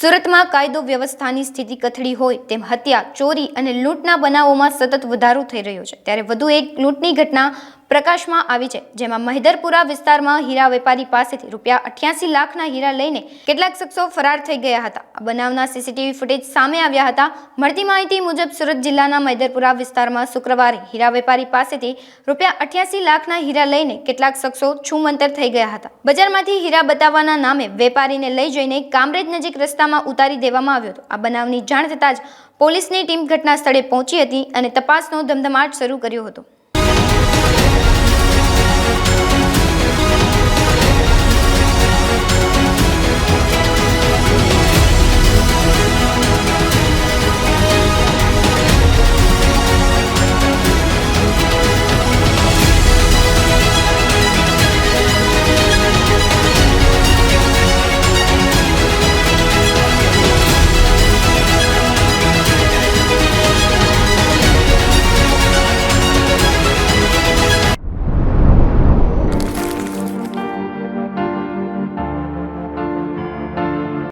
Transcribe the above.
સુરતમાં કાયદો વ્યવસ્થાની સ્થિતિ કથળી હોય તેમ હત્યા, ચોરી અને લૂંટના બનાવોમાં સતત વધારો થઈ રહ્યો છે. ત્યારે વધુ એક લૂંટની ઘટના પ્રકાશમાં આવી છે. જેમાં મહિધરપુરા વિસ્તારમાં હીરા વેપારી પાસેથી રૂપિયા અઠ્યાસી લાખના હીરા લઈને કેટલાક શખ્સો ફરાર થઈ ગયા હતા. આ બનાવના સીસીટીવી ફૂટેજ સામે આવ્યા હતા. મળતી માહિતી મુજબ સુરત જિલ્લાના મહિધરપુરા વિસ્તારમાં શુક્રવારે હીરા વેપારી પાસેથી રૂપિયા અઠ્યાસી લાખના હીરા લઈને કેટલાક શખ્સો છૂમંતર થઈ ગયા હતા. બજારમાંથી હીરા બતાવવાના નામે વેપારીને લઈ જઈને કામરેજ નજીક રસ્તામાં ઉતારી દેવામાં આવ્યો હતો. આ બનાવની જાણ થતાં જ પોલીસની ટીમ ઘટના સ્થળે પહોંચી હતી અને તપાસનો ધમધમાટ શરૂ કર્યો હતો.